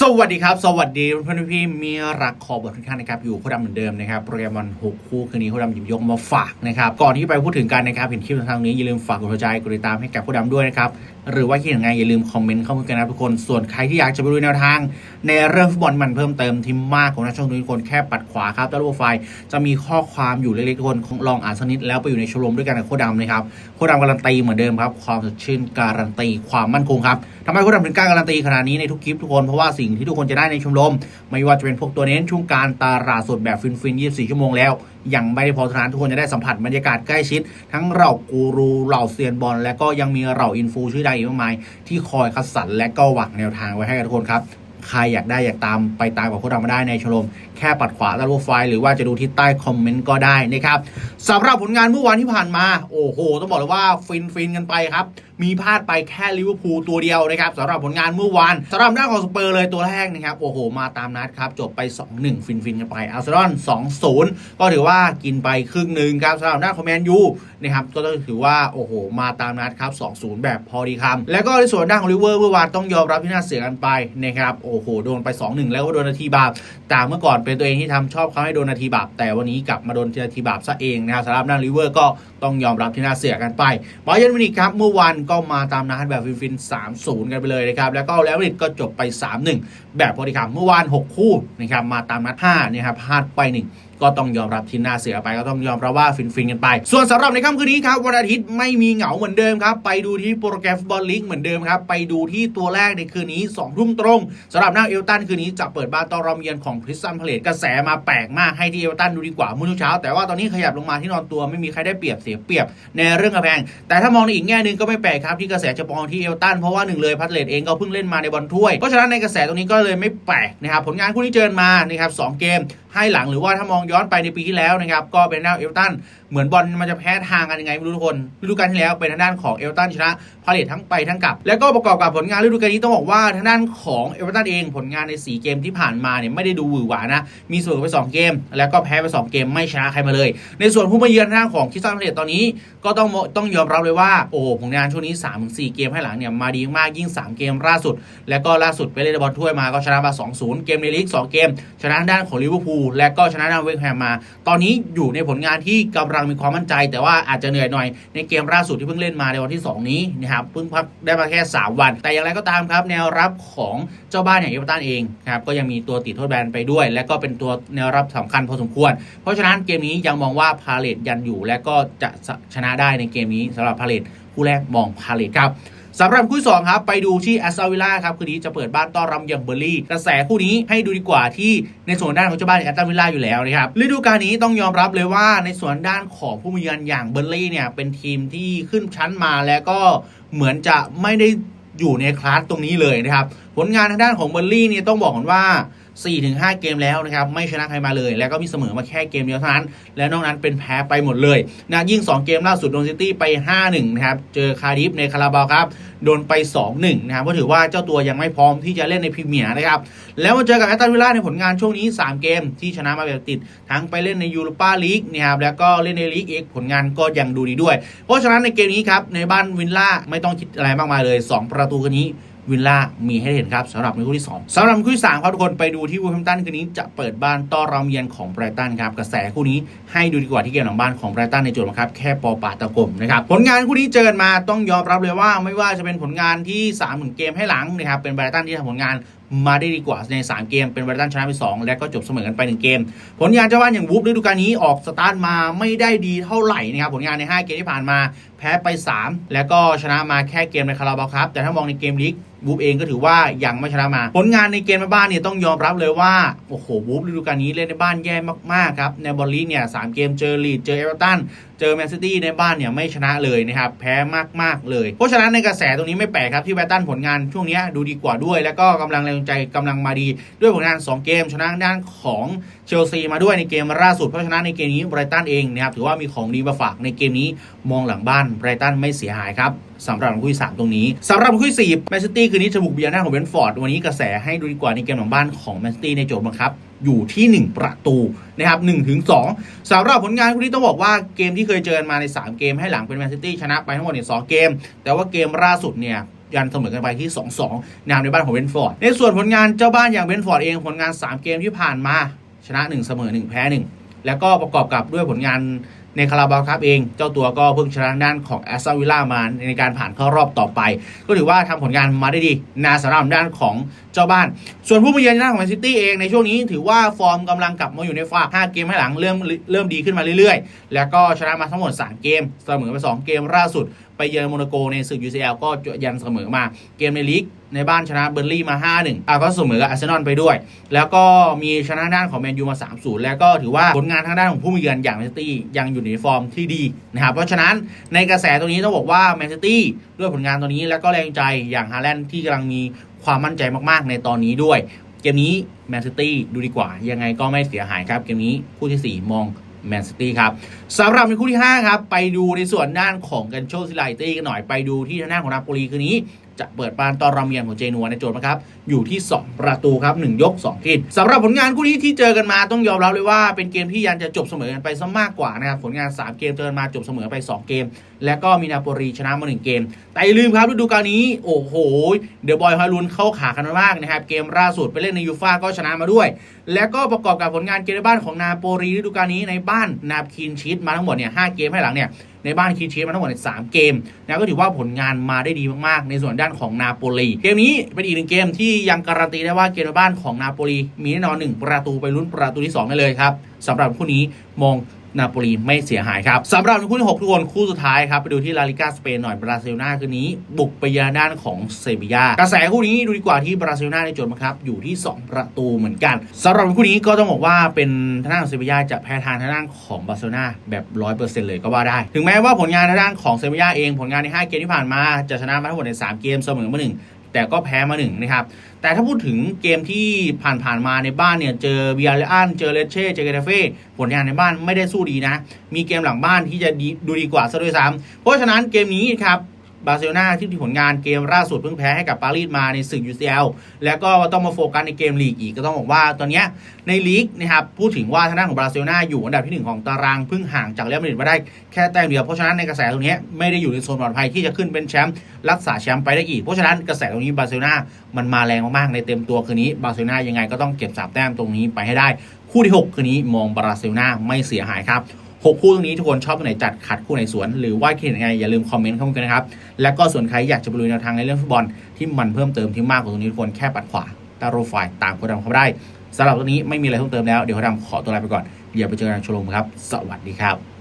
สวัสดีครับ สวัสดีเพื่อนๆพี่มีรักขอบททุกท่านนะครับอยู่โคู่ดำเหมือนเดิมนะครับโปรแกรมวันหกคู่คืนนี้โคู่ดำหยิบยกมาฝากนะครับก่อนที่ไปพูดถึงกันนะครับเห็นคลิปทางนี้อย่าลืมฝากกดหัวใจกดติดตามให้กับโคู่ดำด้วยนะครับหรือว่าคิดยังไงอย่าลืมคอมเมนต์เข้ามากันนะทุกคนส่วนใครที่อยากจะไปดูแนวทาง ในเรื่องฟุตบอลมันเพิ่มเติมที่มากของนักช่องทุกคนแค่ปัดขวาครับใต้รูปโปรไฟล์จะมีข้อความอยู่เล็กๆทุกคนลองอ่านสักนิดแล้วไปอยู่ในชมรมด้วยกันกับโคดำนะครับโคดำการันตีเหมือนเดิมครับความสดชื่นการันตีความมั่นคงครับทำไมโคดำถึงกล้าการันตีขนาดนี้ในทุกคลิปทุกคนเพราะว่าสิ่งที่ทุกคนจะได้ในชมรม ไม่ว่าจะเป็นพวกตัวเน้นช่วงการตลาดสดแบบฟินๆ24 ชั่วโมงแล้วยังไม่ได้พอทานทุกคนจะได้สัมผัสบรรยากาศใกล้ชิด ทั้งเรากูรูเหล่าเซียนบอล และก็ยังมีเราอินฟูชื่อดังอีกมากมาย ที่คอยคัดสรรและก็หวังแนวทางไว้ให้กับทุกคนครับใครอยากได้อยากตามไปตามกับพวกเรามาได้ในชมรม แค่ปัดขวาใต้รูปไฟล์หรือว่าจะดูที่ใต้คอมเมนต์ก็ได้นะครับสำหรับผลงานเมื่อวานที่ผ่านมา โอ้โห ต้องบอกเลยว่าฟินฟินกันไปครับ มีพลาดไปแค่ลิเวอร์พูลตัวเดียวนะครับสำหรับผลงานเมื่อวานสำหรับด้านของสเปอร์เลยตัวแรกนะครับโอ้โหมาตามนัดครับจบไป 2-1 ฟินฟินๆกันไปอาร์เซนอล2-0 ก็ถือว่ากินไปครึ่งหนึ่งครับสำหรับด้านของแมนยูนะครับก็ต้องถือว่าโอ้โหมาตามนัดครับ 2-0 แบบพอดีคำแล้วก็ในส่วนด้านของลิเวอร์เมื่อวานต้องยอมรับที่น่าเสียกันไปนะครับโอ้โหโดนไป 2-1 แล้วก็โดนนาทีบาปจากเมื่อก่อนเป็นตัวเองที่ทำชอบเขาให้โดนนาทีบาปแต่วันนี้กลับมาโดนนาทีบาปซะเองนะครับสำหรับด้านลิเวอร์ก็ต้องยอมรับที่น่าเสียกันไปบาเยนมินิกครับเมื่อวานก็มาตามนัดแบบฟินๆ3-0 กันไปเลยนะครับ แล้วก็แล้วริดกก็จบไป 3-1 แบบพอดีคำเมื่อวาน 6 คู่นะครับมาตามนัด5นะครับพลาดไป 1 ก็ต้องยอมรับที่น่าเสียไปก็ต้องยอมรับว่าฟินฟินๆกันไป ส่วนสำหรับในค่ำคืนนี้ครับวันอาทิตย์ไม่มีเหงาเหมือนเดิมครับไปดูที่โปรแกรมฟุตบอลลีกเหมือนเดิมครับไปดูที่ตัวแรกในคืนนี้2ทุ่มตรงสำหรับหน้าเอลตันคืนนี้จะเปิดบ้านต้อนรับเยือนของคริสตันพาเลตกระแสมาแปลกมากให้ที่เอลตันดูดีกว่าเมื่อเช้า แต่ว่าตอนนี้ขยับลงมาที่นอนตัวไม่มีใครได้เปรียบเสียเปรียบในเรื่องกระแพง แต่ถ้ามองในอีกแง่หนึ่งก็ไม่แปลกครับที่กระแสจะมองที่เอลตันเพราะว่าหนึ่งเลยพัทเลตเองก็เพิ่งเล่นมาในบอลถ้วยเพราะฉะนั้นในกระแสตรงนี้ก็เลยไม่แปลกนะครับผลงานคู่ที่เจอมานะครับสเกม ให้หลังหรือว่าถ้ามองย้อนไปในปีที่แล้วนะครับก็เป็นหน้าเอลตัน เหมือนบอลมันจะแพ้ทางกันยังไงไม่รู้ทุกคนฤดูกาลที่แล้วเป็นทางด้านของเอลตันชนะพาเลตทั้งไปทั้งกลับ แล้วก็ประกอบกับผลงานฤดูกาลนี้ต้องบอกว่าทางด้านของเอลตันเองผลงานใน 4 เกมที่ผ่านมาเนี่ยไม่ได้ดูหวือหวานะ มีเสมอไป 2 เกม แล้วก็แพ้ไป 2 เกมไม่ชนะใครมาเลย ในส่วนผู้มาเยือนทางด้านของคิสตันพาเลตตอนนี้ก็ต้องต้องยอมรับเลยว่าโอ้ผลงานช่วงนี้3-4เกมให้หลังเนี่ยมาดีมากยิ่ง 3 เกมล่าสุด แล้วก็ล่าสุดไปเล่นบอลถ้วยมาก็ชนะมา2-0 เกมในลีก2เกม ชนะด้านของลิเวอร์พูลและก็ชนะด้านเวสต์แฮมมา ตอนนี้อยู่ในผลงานที่กำลังมีความมั่นใจ แต่ว่าอาจจะเหนื่อยหน่อยในเกมล่าสุดที่เพิ่งเล่นมาในวันที่ 2 นี้นะครับเพิ่งพักได้มาแค่ 3 วัน แต่อย่างไรก็ตามครับแนวรับของเจ้าบ้านอย่างเอเวอร์ตันเองครับก็ยังมีตัวติดโทษแบนไปด้วย และก็เป็นตัวแนวรับสำคัญพอสมควร เพราะฉะนั้นเกมนี้ยังมองว่าพาเลตยันอยู่ และก็จะชนะได้ในเกมนี้สำหรับพาเลตคู่แรกมองพาเลตครับ สำหรับคู่ที่สองครับไปดูที่แอสตันวิลล่าครับคืนนี้จะเปิดบ้านต้อนรับยังเบอร์ลี่กระแสคู่นี้ให้ดูดีกว่าที่ในส่วนด้านของเจ้าบ้านแอสตันวิลล่าอยู่แล้วนะครับฤดูกาลนี้ต้องยอมรับเลยว่าในส่วนด้านของผู้มีเยือนอย่างเบอร์ลี่เนี่ยเป็นทีมที่ขึ้นชั้นมาแล้วก็เหมือนจะไม่ได้อยู่ในคลาสตรงนี้เลยนะครับผลงานทางด้านของเบอร์ลี่เนี่ยต้องบอกก่อนว่า 4-5 เกมแล้วนะครับไม่ชนะใครมาเลย แล้วก็มีเสมอมาแค่เกมเดียวเท่านั้น และนอกนั้นเป็นแพ้ไปหมดเลยนะยิ่ง 2 เกมล่าสุดโดนซิตี้ไป 5-1นะครับเจอคาร์ดิฟในคาราบาวครับโดนไป 2-1นะครับก็ถือว่าเจ้าตัวยังไม่พร้อมที่จะเล่นในพรีเมียร์นะครับแล้วมาเจอกับแอตตันวิลล่าในผลงานช่วงนี้ 3 เกมที่ชนะมาแบบติด ทั้งไปเล่นในยูโรปาลีกนะครับแล้วก็เล่นในลีกเอกผลงานก็ยังดูดีด้วย เพราะฉะนั้นในเกมนี้ครับในบ้านวิลล่าไม่ต้องคิดอะไรมากมายเลย 2 ประตูกันนี้ วิลล่ามีให้เห็นครับสำหรับในคู่ที่ 2สำหรับคู่ที่3ครับทุกคนไปดูที่วูแฮมตันคืนนี้จะเปิดบ้านต้อนรับเยือนของไบรตันครับกระแสคู่นี้ให้ดูดีกว่าที่เกมหลังบ้านของไบรตันในจุดนะครับแค่ปอปาตะกลมนะครับผลงานคู่นี้เจอกันมาต้องยอมรับเลยว่าไม่ว่าจะเป็นผลงานที่3ถึงเกมให้หลังนะครับเป็นไบรตันที่ทำผลงาน มาได้ดีกว่าใน 3 เกม เป็นไบรตันชนะไป2และก็จบเสมอกันไป 1 เกม ผลงานเจ้าบ้านอย่างวูฟฤดูกาลนี้ออกสตาร์ทมาไม่ได้ดีเท่าไหร่นะครับผลงานใน 5 เกมที่ผ่านมา แพ้ไป 3 แล้วก็ชนะมาแค่เกมในคาราบาวครับ แต่ถ้ามองในเกมลีกวูฟเองก็ถือว่ายังไม่ชนะมา ผลงานในเกมในบ้านเนี่ยต้องยอมรับเลยว่า โอ้โหวูฟฤดูกาลนี้เล่นในบ้านแย่มากๆครับในบอลลีกเนี่ยสามเกมเจอลีดเจอเอเวอร์ตัน เจอแมนซิตี้ในบ้านเนี่ยไม่ชนะเลยนะครับแพ้มากๆเลย เพราะฉะนั้นในกระแสตรงนี้ไม่แปลกครับที่แบรตันผลงานช่วงนี้ดูดีกว่าด้วย แล้วก็กำลังแรงใจกำลังมาดีด้วยผลงาน 2 เกมชนะด้านของเชลซีมาด้วยในเกมล่าสุด เพราะฉะนั้นในเกมนี้ไบรตันเองนะครับถือว่ามีของดีมาฝากในเกมนี้มองหลังบ้านไบรตันไม่เสียหายครับสำหรับคู่ที่3ตรงนี้สำหรับคู่ที่สี่แมนซิตี้คืนนี้จะบุกเบียร์หน้าของเบนฟอร์ดวันนี้กระแสให้ดูดีกว่าในเกมของบ้านของแมนซิตี้ในโจทย์บังคับ อยู่ที่ 1 ประตูนะครับ1ถึง2สำหรับผลงานคู่นี้ต้องบอกว่าเกมที่เคยเจอมาใน 3 เกมให้หลังเป็นแมนซิตี้ชนะไปทั้งหมดเนี่ยสเกม แต่ว่าเกมล่าสุดเนี่ยยันเสมอกันไปที่ 2-2นะครับในบ้านของเบนฟอร์ด ในส่วนผลงานเจ้าบ้านอย่างเบนฟอร์ดเองผลงาน 3 เกมที่ผ่านมาชนะ 1 เสมอ 1 แพ้ 1 แล้วก็ประกอบกับด้วยผลงาน ในคาราบาวครับเอง เจ้าตัวก็เพิ่งชนะด้านของแอสตันวิลล่ามาในการผ่านเข้ารอบต่อไป ก็ถือว่าทำผลงานมาได้ดีนาสำหรับด้านของเจ้าบ้าน ส่วนผู้มาเยือนด้านของแมนซิตี้เองในช่วงนี้ถือว่าฟอร์มกำลังกลับมาอยู่ในฟาก5เกมให้หลังเริ่มเริ่มดีขึ้นมาเรื่อยๆ แล้วก็ชนะมาทั้งหมด 3 เกมเสมอไป2เกมล่าสุด ไปเยือนโมนาโกในศึก UCL ก็ยันเสมอมาเกมในลีก ในบ้านชนะเบอร์ลี่มา 5-1อะก็เสมอกับอาร์เซนอลไปด้วย แล้วก็มีชนะด้านของแมนยูมา 3-0 แล้วก็ถือว่าผลงานทางด้านของผู้มาเยือนอย่างแมนซิตี้ยังอยู่ในฟอร์มที่ดีนะครับเพราะฉะนั้นในกระแสตรงนี้ต้องบอกว่าแมนซิตี้ด้วยผลงานตัวนี้แล้วก็แรงใจอย่างฮาแลนด์ที่กำลังมีความมั่นใจมากๆ ในตอนนี้ด้วย เกมนี้แมนซิตี้ดูดีกว่า ยังไงก็ไม่เสียหายครับ เกมนี้คู่ที่ 4 มองแมนซิตี้ครับสำหรับในคู่ที่ 5 ครับ ไปดูในส่วนด้านของกันโชซิไลตี้กันหน่อยไปดูที่ทางด้านของนาโปลีคืนนี้จะเปิดบ้านตอนรำเยียนของเจนัวในโจทย์นะครับ อยู่ที่ 2 ประตูครับ 1 ยก 2กินสำหรับผลงานคู่นี้ที่เจอกันมาต้องยอมรับเลยว่าเป็นเกมที่ยันจะจบเสมอกันไปซะมากกว่านะครับ ผลงาน 3 เกมเจอกันมาจบเสมอไป 2 เกม และก็มีนาโปลีชนะมา 1 เกม แต่อย่าลืมครับฤดูกาลนี้ โอ้โห เดอะบอยฮอยลุนเข้าขากันมากนะครับ เกมล่าสุดไปเล่นในยูฟ่าก็ชนะมาด้วย และก็ประกอบกับผลงานเกมในบ้านของนาโปลีฤดูกาลนี้ในบ้านนาคินชีตมาทั้งหมดเนี่ยหเกมให้หลังเนี่ย ในบ้านคีชีมาทั้งหมดใน3เกมนะก็ถือว่าผลงานมาได้ดีมากๆ ในส่วนด้านของนาโปลีเกมนี้เป็นอีกหนึ่งเกมที่ยังการันตีได้ว่าเกมในบ้านของนาโปลีมีแน่นอนหนึ่งประตูไปลุ้นประตูที่ 2 ได้เลยครับสำหรับคู่นี้มอง นาโปลีไม่เสียหายครับสำหรับในคู่ที่6ทุกคนคู่สุดท้ายครับ ไปดูที่ลาลิกาสเปนหน่อยบราซิลนาคืนนี้ บุกไปยือนด้านของเซบียากระแสคู่นี้ดูดีกว่าที่บราซิลนาในโจทย์มาครับ อยู่ที่ 2 ประตูเหมือนกันสำหรับคู่นี้ก็ต้องบอกว่าเป็นทางด้านของเซบียาจะแพ้ทางทางด้านของบาร์เซโลนาแบบร้อยเปอร์เซ็นต์เลยก็ว่าได้ ถึงแม้ว่าผลงานทางด้านของเซบียาเองผลงานใน 5 เกมที่ผ่านมาจะชนะมาทั้งหมดใน 3 เกมเสมอมาหนึ่ง แต่ก็แพ้มาหนึ่งนะครับ แต่ถ้าพูดถึงเกมที่ผ่านๆมาในบ้านเนี่ยเจอเบียร์เลอันเจอเลเช่เจอเกเรเฟ่ผลงานในบ้านไม่ได้สู้ดีนะ มีเกมหลังบ้านที่จะดีดูดีกว่าซะด้วยซ้ำเพราะฉะนั้นเกมนี้ครับ บาร์เซโลนาที่มีผลงานเกมล่าสุดเพิ่งแพ้ให้กับปารีสมาในศึก UCL แล้วก็ต้องมาโฟกัสในเกมลีกอีกก็ต้องบอกว่าตอนนี้ในลีกนะครับพูดถึงว่าทางด้านของบาร์เซโลนาอยู่อันดับที่ 1 ของตารางเพิ่งห่างจากเรอัลมาดริดมาได้แค่แต้มเดียวเพราะฉะนั้นในกระแสตรงนี้ไม่ได้อยู่ในโซนปลอดภัยที่จะขึ้นเป็นแชมป์รักษาแชมป์ไปได้อีกเพราะฉะนั้นกระแสตรงนี้บาร์เซโลนามันมาแรงมากๆในเต็มตัวคืนนี้บาร์เซโลนายังไงก็ต้องเก็บสามแต้มตรงนี้ไปให้ได้ คู่ที่ 6 คืนนี้มองบาร์เซโลนาไม่เสียหายครับ หกคู่ตรงนี้ทุกคนชอบตัวไหนจัดขัดคู่ไหนสวน หรือว่าคิดยังไงอย่าลืมคอมเมนต์เข้ามากันนะครับ และก็ส่วนใครอยากจะไปดูแนวทางในเรื่องฟุตบอลที่มันเพิ่มเติมที่มากกว่าตรงนี้ทุกคนแค่ปัดขวาตาโรไฟายตามโคดำเข้าได้สำหรับตรงนี้ไม่มีอะไรเพิ่มเติมแล้วเดี๋ยวโคดำขอตัวลาไปก่อนเดี๋ยวไปเจอกันในโชว์รูมครับ สวัสดีครับ